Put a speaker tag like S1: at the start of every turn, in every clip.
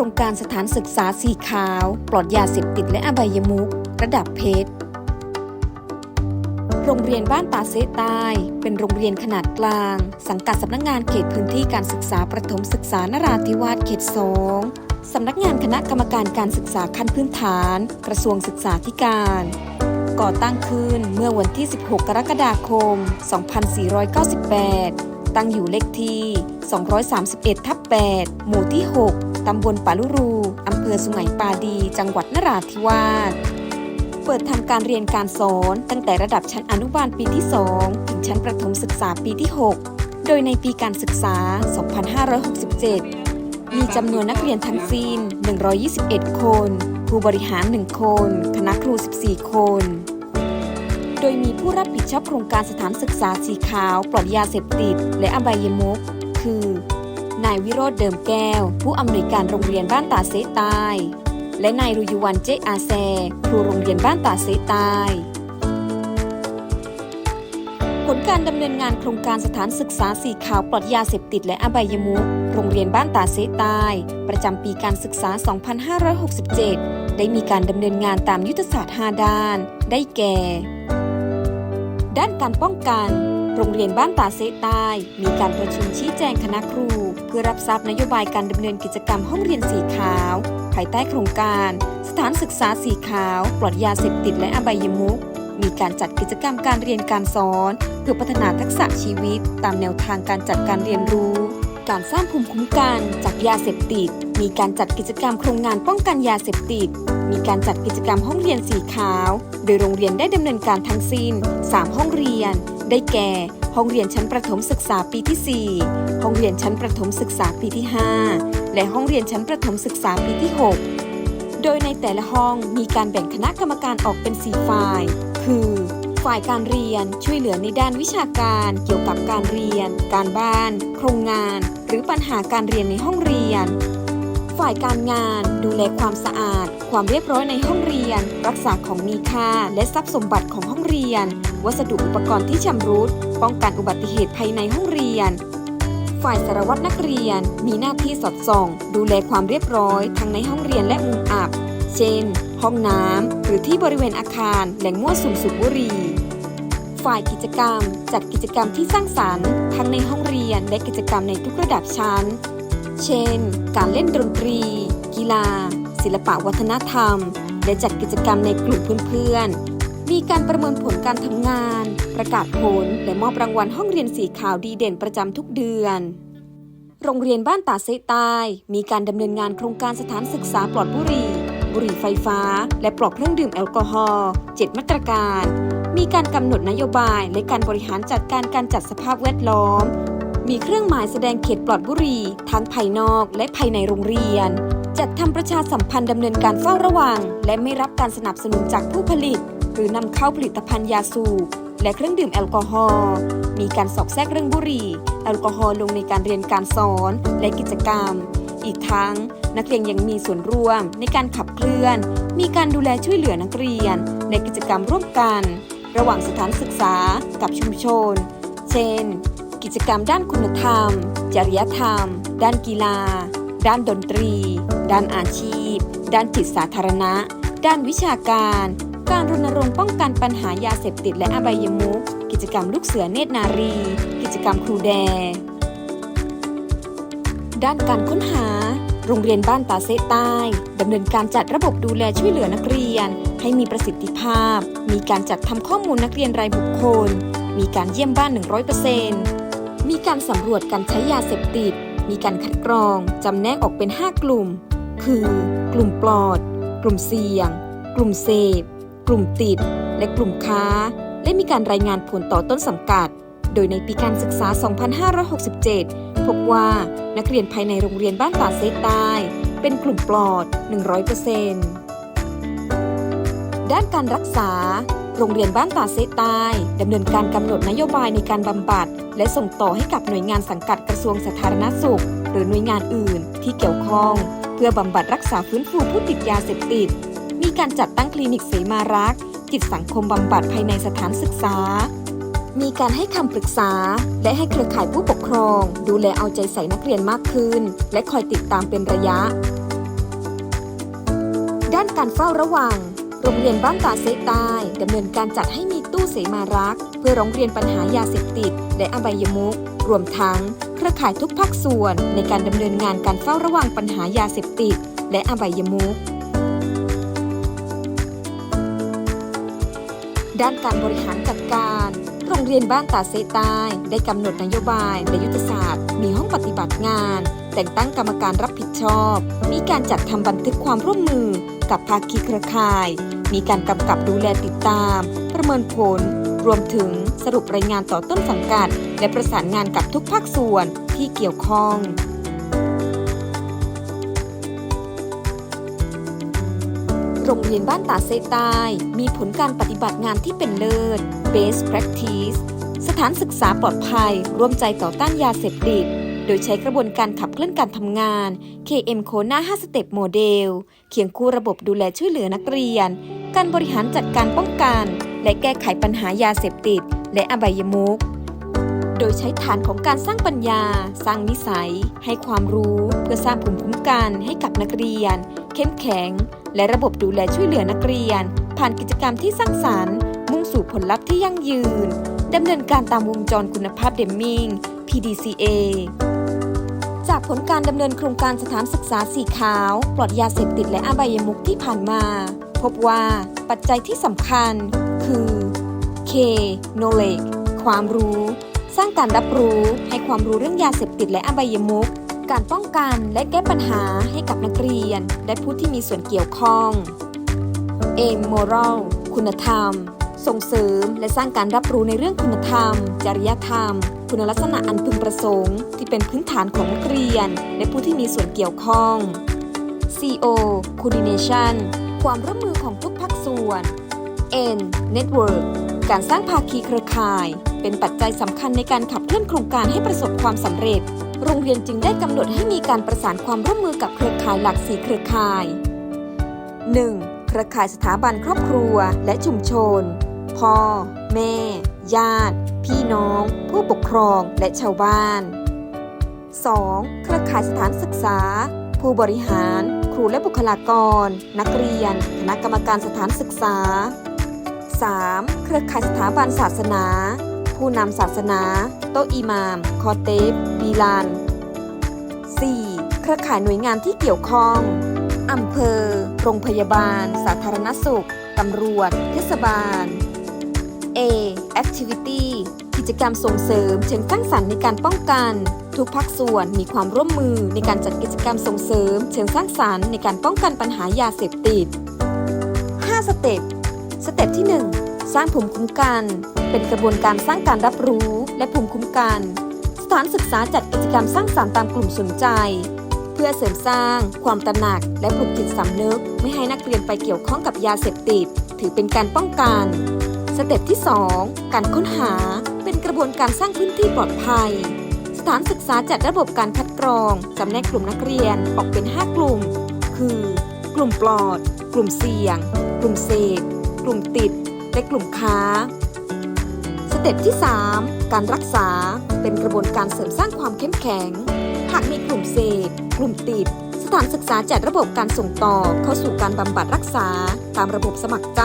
S1: ครงการสถานศึกษาสีขาว ปลอดยาเสพติดและอบายมุก ระดับเพชร โรงเรียนบ้านตาเซใต้เป็นโรงเรียนขนาดกลาง สังกัดสำนักงานเขตพื้นที่การศึกษาประถมศึกษานราธิวาสเขตสองสำนักงานคณะกรรมการการศึกษาขั้นพื้นฐาน กระทรวงศึกษาธิการก่อตั้งขึ้นเมื่อวันที่ 16 กรกฎาคม 2498 ตั้งอยู่เลขที่ 231 ทับ 8 หมู่ที่ 6 ตำบลปาลุรู อำเภอสุไหงปาดี จังหวัดนราธิวาส เปิดทำการเรียนการสอนตั้งแต่ระดับชั้นอนุบาลปีที่ 2 ถึงชั้นประถมศึกษาปีที่ 6 โดยในปีการศึกษา 2567 มีจำนวนนักเรียนทั้งสิ้น 121 คนผู้บริหาร 1 คน คณะครู 14 คนโดยมีผู้รับผิดชอบโครงการสถานศึกษาสีขาวปลอดยาเสพติด และอบายมุก คือ นายวิโรธเดิมแก้ว ผู้อำนวยการโรงเรียนบ้านตาเซใต้และนายรุยวันเจอาแซ ครูโรงเรียนบ้านตาเซใต้ผลการดำเนินงานโครงการสถานศึกษาสีขาวปลอดยาเสพติดและอบายมุกโรงเรียนบ้านตาเซใต้ประจำปีการศึกษา 2567 ได้มีการดำเนินงานตามยุทธศาสตร์ 5 ด้าน ได้แก่ ด้านการป้องกันโรงเรียนบ้านตาเซใต้มีการประชุมชี้แจงคณะครู พื่อรับทราบนโยบายการดำเนินกิจกรรมห้องเรียนสีขาว ภายใต้โครงการ สถานศึกษาสีขาว ปลอดยาเสพติดและอบายมุกมีการจัดกิจกรรมการเรียนการสอน เพื่อพัฒนาทักษะชีวิต ตามแนวทางการจัดการเรียนรู้ การสร้างภูมิคุ้มกันจากยาเสพติด มีการจัดกิจกรรมโครงงานป้องกันยาเสพติด มีการจัดกิจกรรมห้องเรียนสีขาว โดยโรงเรียนได้ดำเนินการทั้งสิ้น 3 ห้องเรียน ได้แก่ ห้องเรียนชั้นประถมศึกษาปีที่ 4 ห้องเรียนชั้นประถมศึกษาปีที่ 5 และห้องเรียนชั้นประถมศึกษาปีที่ 6 โดยในแต่ละห้องมีการแบ่งคณะกรรมการออกเป็น 4 ฝ่าย คือ ฝ่ายการเรียนช่วยเหลือในด้านวิชาการเกี่ยวกับการเรียน การบ้าน โครงงาน หรือปัญหาการเรียนในห้องเรียน ฝ่ายการงาน ดูแลความสะอาด ความเรียบร้อยในห้องเรียน รักษาของมีค่า และทรัพย์สมบัติของห้องเรียน วัสดุอุปกรณ์ที่ชำรุด ป้องกันอุบัติเหตุภายในห้องเรียน ฝ่ายสารวัตรนักเรียน มีหน้าที่สอดส่อง ดูแลความเรียบร้อย ทั้งในห้องเรียนและมุมอับ เช่น ห้องน้ำหรือที่บริเวณอาคาร แหล่งมั่วสุมสูบบุหรี่ฝ่ายกิจกรรม จัดกิจกรรมที่สร้างสรรค์ ทั้งในห้องเรียนและกิจกรรมในทุกระดับชั้น เช่น การเล่นดนตรี กีฬา ศิลปะวัฒนธรรม และจัดกิจกรรมในกลุ่มเพื่อนๆ มีการประเมินผลการทำงาน ประกาศผล และมอบรางวัลห้องเรียนสีขาวดีเด่นประจำทุกเดือน โรงเรียนบ้านตาเซใต้มีการดำเนินงานโครงการสถานศึกษาปลอดบุหรี่บุหรี่ไฟฟ้า และปลอดเครื่องดื่มแอลกอฮอล์ 7 มาตรการ มีการกำหนดนโยบายและการบริหารจัดการการจัดสภาพแวดล้อม มีเครื่องหมายแสดงเขตปลอดบุหรี่ทั้งภายนอกและภายในโรงเรียน จัดทำประชาสัมพันธ์ดำเนินการเฝ้าระวัง และไม่รับการสนับสนุนจากผู้ผลิต หรือนำเข้าผลิตภัณฑ์ยาสูบและเครื่องดื่มแอลกอฮอล์มีการสอบแทรกเรื่องบุหรี่ แอลกอฮอล์ลงในการเรียนการสอนและกิจกรรม อีกทั้ง นักเรียนยังมีส่วนร่วมในการขับเคลื่อน มีการดูแลช่วยเหลือนักเรียน ในกิจกรรมร่วมกัน ระหว่างสถานศึกษากับชุมชน เช่น กิจกรรมด้านคุณธรรม จริยธรรม ด้านกีฬา ด้านดนตรี ด้านอาชีพ ด้านจิตสาธารณะ ด้านวิชาการ การรณรงค์ป้องกันปัญหายาเสพติดและอบายมุขกิจกรรมลูกเสือเนตรนารี กิจกรรมครูแด ด้านการค้นหา โรงเรียนบ้านตาเซใต้ดำเนินการจัดระบบดูแลช่วยเหลือนักเรียน ให้มีประสิทธิภาพ มีการจัดทำข้อมูลนักเรียนรายบุคคล มีการเยี่ยมบ้าน 100% มีการสำรวจการใช้ยาเสพติด มีการคัดกรอง จำแนกออกเป็น 5 กลุ่ม คือ กลุ่มปลอด กลุ่มเสี่ยง กลุ่มเสพ กลุ่มติด และกลุ่มค้า และมีการรายงานผลต่อต้นสังกัด โดยในปีการศึกษา 2567 พบว่านักเรียนภายในโรงเรียนบ้านป่าเซตใต้ เป็นกลุ่มปลอด 100%ด้านการรักษา โรงเรียนบ้านตาเซใต้ดำเนินการกำหนดนโยบายในการบำบัด และส่งต่อให้กับหน่วยงานสังกัดกระทรวงสาธารณสุข หรือหน่วยงานอื่นที่เกี่ยวข้อง เพื่อบำบัดรักษาฟื้นฟูผู้ติดยาเสพติด มีการจัดตั้งคลินิกเสมารักษ์จิตสังคมบำบัดภายในสถานศึกษา มีการให้คำปรึกษา และให้เครือข่ายผู้ปกครอง ดูแลเอาใจใส่นักเรียนมากขึ้น และคอยติดตามเป็นระยะ ด้านการเฝ้าระวัง โรงเรียนบ้านตาเซใต้ดำเนินการจัดให้มีตู้เสมารัก เพื่อร้องเรียนปัญหายาเสพติด และอบายมุขรวมทั้งเครือข่ายทุกภาคส่วนในการดำเนินงานการเฝ้าระวังปัญหายาเสพติด และอบายมุขด้านการบริหารจัดการ โรงเรียนบ้านตาเซใต้ได้กำหนดนโยบายและยุทธศาสตร์ มีห้องปฏิบัติงาน แต่งตั้งกรรมการรับผิดชอบ มีการจัดทำบันทึกความร่วมมือกับภาคีเครือข่าย มีการกำกับดูแลติดตาม ประเมินผล รวมถึงสรุปรายงานต่อต้นสังกัด และประสานงานกับทุกภาคส่วนที่เกี่ยวข้องโรงเรียนบ้านตาเซใต้มีผลการปฏิบัติงานที่เป็นเลิศ Best Practice สถานศึกษาปลอดภัย ร่วมใจต่อต้านยาเสพติด โดยใช้กระบวนการขับเคลื่อนการทำงาน KM โคนา5สเต็ปโมเดลเคียงคู่ระบบดูแลช่วยเหลือนักเรียน การบริหารจัดการป้องกัน และแก้ไขปัญหายาเสพติด และอบายมุขโดยใช้ฐานของการสร้างปัญญา สร้างนิสัย ให้ความรู้ เพื่อสร้างภูมิคุ้มกันให้กับนักเรียน เข้มแข็ง และระบบดูแลช่วยเหลือนักเรียน ผ่านกิจกรรมที่สร้างสรรค์ มุ่งสู่ผลลัพธ์ที่ยั่งยืนดำเนินการตามวงจรคุณภาพเดมมิง PDCA จากผลการดำเนินโครงการสถานศึกษาสีขาว ปลอดยาเสพติดและอบายมุขที่ผ่านมา พบว่าปัจจัยที่สำคัญคือ K knowledge ความรู้ สร้างการรับรู้ให้ความรู้เรื่องยาเสพติดและอบายมุขการป้องกันและแก้ปัญหาให้กับนักเรียน และผู้ที่มีส่วนเกี่ยวข้อง M moral คุณธรรม ส่งเสริมและสร้างการรับรู้ในเรื่องคุณธรรม จริยธรรม คุณลักษณะอันพึงประสงค์ ที่เป็นพื้นฐานของนักเรียน และผู้ที่มีส่วนเกี่ยวข้อง CO coordination ความร่วมมือของทุกภาคส่วน N network การสร้างภาคีเครือข่าย เป็นปัจจัยสำคัญในการขับเคลื่อนโครงการให้ประสบความสำเร็จ โรงเรียนจึงได้กำหนดให้มีการประสานความร่วมมือกับเครือข่ายหลักสี่เครือข่าย 1. เครือข่ายสถาบันครอบครัวและชุมชน พ่อ แม่ ญาติ พี่น้อง ผู้ปกครองและชาวบ้าน 2. เครือข่ายสถานศึกษา ผู้บริหาร ครูและบุคลากร นักเรียน คณะกรรมการสถานศึกษา 3. เครือข่ายสถาบันศาสนา ผู้นำศาสนา โตอิมาม คอเตฟบีลาน 4. เครือข่ายหน่วยงานที่เกี่ยวข้อง อำเภอ โรงพยาบาล สาธารณสุข ตำรวจ เทศบาล A activity กิจกรรมส่งเสริมเชิงสร้างสรรค์ในการป้องกัน ทุกภาคส่วนมีความร่วมมือในการจัดกิจกรรมส่งเสริม เชิงสร้างสรรค์ในการป้องกันปัญหายาเสพติด 5 สเต็ป สเต็ปที่ 1 สร้างภูมิคุ้มกัน เป็นกระบวนการสร้างการรับรู้และภูมิคุ้มกัน สถานศึกษาจัดกิจกรรมสร้างสรรค์ตามกลุ่มสนใจ เพื่อเสริมสร้าง ความตระหนัก และปลุกจิตสำนึก ไม่ให้นักเรียนไปเกี่ยวข้องกับยาเสพติด ถือเป็นการป้องกัน สเต็ปที่ 2 การค้นหาเป็นกระบวนการสร้างพื้นที่ปลอดภัย สถานศึกษาจัดระบบการคัดกรอง จำแนกกลุ่มนักเรียนออกเป็น 5 กลุ่ม คือ กลุ่มปลอด กลุ่มเสี่ยง กลุ่มเสพกลุ่มติด และกลุ่มค้า สเต็ปที่ 3 การรักษาเป็นกระบวนการเสริมสร้างความเข้มแข็ง หากมีกลุ่มเสพกลุ่มติด สถานศึกษาจัดระบบการส่งต่อเข้าสู่การบำบัดรักษาตามระบบสมัครใจ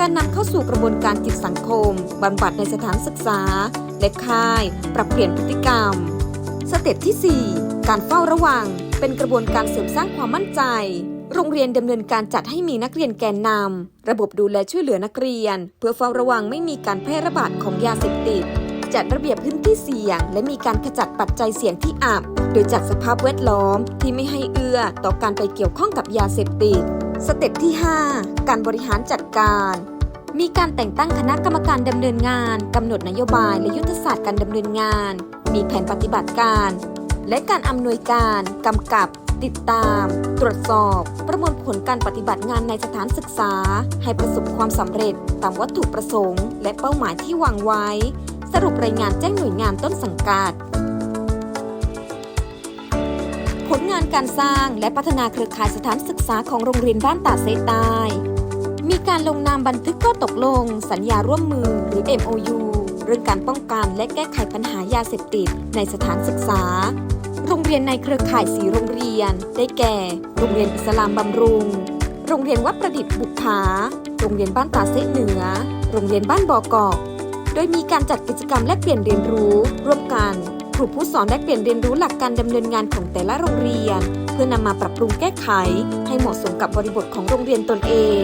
S1: การนำเข้าสู่กระบวนการจิตสังคมบำบัดในสถานศึกษา และค่าย ปรับเปลี่ยนพฤติกรรม สเต็ปที่ 4 การเฝ้าระวัง เป็นกระบวนการเสริมสร้างความมั่นใจ โรงเรียนดำเนินการจัดให้มีนักเรียนแกนนำระบบดูแลช่วยเหลือนักเรียน เพื่อเฝ้าระวังไม่มีการแพร่ระบาดของยาเสพติดจัดระเบียบพื้นที่เสี่ยง และมีการขจัดปัจจัยเสี่ยงที่อับ โดยจัดสภาพแวดล้อมที่ไม่ให้เอื้อต่อการไปเกี่ยวข้องกับยาเสพติด สเต็ปที่ 5 การบริหารจัดการ มีการแต่งตั้งคณะกรรมการดำเนินงานกำหนดนโยบายและยุทธศาสตร์การดำเนินงาน มีแผนปฏิบัติการ และการอำนวยการกำกับ ติดตาม ตรวจสอบ ประมวลผลการปฏิบัติงานในสถานศึกษา ให้ประสบความสำเร็จตามวัตถุประสงค์ และเป้าหมายที่วางไว้ สรุปรายงานแจ้งหน่วยงานต้นสังกัด ผลงานการสร้างและพัฒนาเครือข่ายสถานศึกษาของโรงเรียนบ้านตาเซใต้มีการลงนามบันทึกข้อตกลง สัญญาร่วมมือหรือ MOU เรื่องการป้องกันและแก้ไขปัญหายาเสพติดในสถานศึกษา โรงเรียนในเครือข่ายสีโรงเรียน ได้แก่ โรงเรียนอิสลามบำรุง โรงเรียนวัดประดิษฐ์บุกผาโรงเรียนบ้านตาเซเหนือ โรงเรียนบ้านบอกอก โดยมีการจัดกิจกรรมแลกเปลี่ยนเรียนรู้ร่วมกัน รูผู้สอนแลกเปลี่ยนเรียนรู้หลักการดำเนินงานของแต่ละโรงเรียน เพื่อนำมาปรับปรุงแก้ไข ให้เหมาะสมกับบริบทของโรงเรียนตนเอง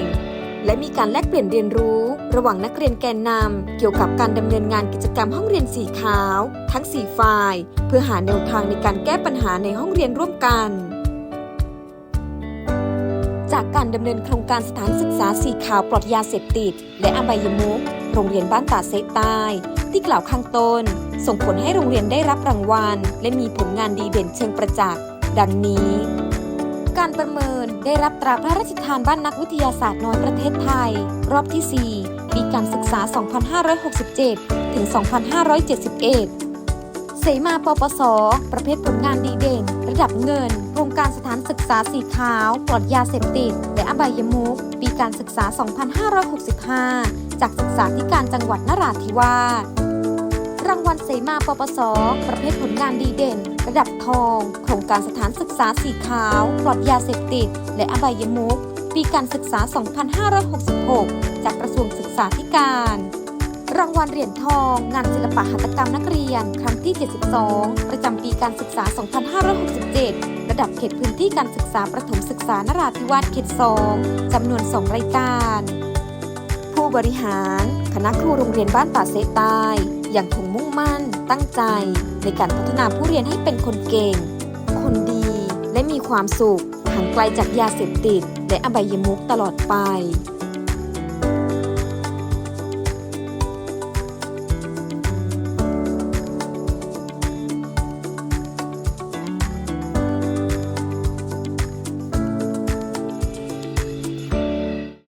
S1: และมีการแลกเปลี่ยนเรียนรู้ ระหว่างนักเรียนแกนนำเกี่ยวกับการดำเนินงานกิจกรรมห้องเรียนสีขาว ทั้ง4ฝ่าย เพื่อหาแนวทางในการแก้ปัญหาในห้องเรียนร่วมกันจากการดำเนินโครงการสถานศึกษาสีขาวปลอดยาเสพติด และอบายมุขโรงเรียนบ้านตาเซใต้ ที่กล่าวข้างต้น ส่งผลให้โรงเรียนได้รับรางวัล และมีผลงานดีเด่นเชิงประจักษ์ ดังนี้ การประเมินได้รับตราพระราชทานบ้านนักวิทยาศาสตร์น้อยประเทศไทย รอบที่ 4 ปีการศึกษา 2567 ถึง 2571เสมาปปส ประเภทผลงานดีเด่น ระดับเงิน โครงการสถานศึกษาสีขาวปลอดยาเสพติด และอบายมุขปีการศึกษา 2565 จากศึกษาธิการจังหวัดนราธิวาส รางวัลเสมาปปส ประเภทผลงานดีเด่น ระดับทอง โครงการสถานศึกษาสีขาว ปลอดยาเสพติด และอบายมุขปีการศึกษา 2566 จากกระทรวงศึกษาธิการ รางวัลเหรียญทอง งานศิลปะหัตถกรรมนักเรียน ครั้งที่ 72 ประจำปีการศึกษา 2567 ระดับเขตพื้นที่การศึกษาประถมศึกษานราธิวาสเขต 2 จำนวน 2 รายการ ผู้บริหาร คณะครูโรงเรียนบ้านป่าเซใต้ ยังคงมุ่งมั่น ตั้งใจ ในการพัฒนาผู้เรียนให้เป็นคนเก่ง คนดี และมีความสุขห่างไกลจากยาเสพติด และอบายมุขตลอดไป